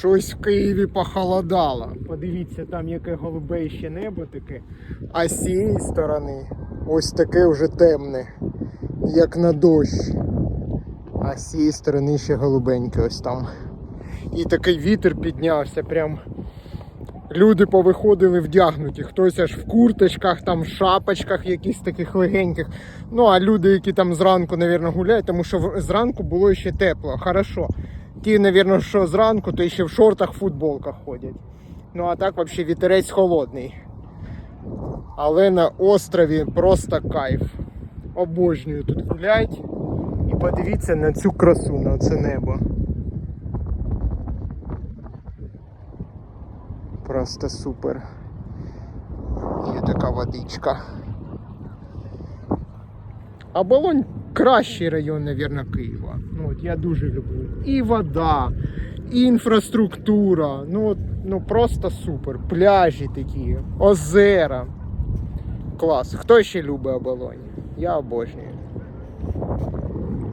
Щось в Києві похолодало. Подивіться, там яке голубеще небо таке. А з цієї сторони ось таке вже темне, як на дощ. А з цієї сторони ще голубеньке ось там. І такий вітер піднявся, прям люди повиходили вдягнуті. Хтось аж в курточках, там в шапочках якісь таких легеньких. Ну а люди, які там зранку, мабуть, гуляють, тому що зранку було ще тепло. Хорошо. Ті, мабуть, що зранку, то ще в шортах, футболках ходять. Ну а так взагалі вітерець холодний. Але на острові просто кайф. Обожнюю тут гулять. І подивіться на цю красу, на це небо. Просто супер. Є така водичка. А Болонь кращий район, мабуть, Києва. Ну, от я дуже люблю. І вода, і інфраструктура. Ну, от, ну просто супер. Пляжі такі, озера. Клас. Хто ще любить оболонь? Я обожнюю.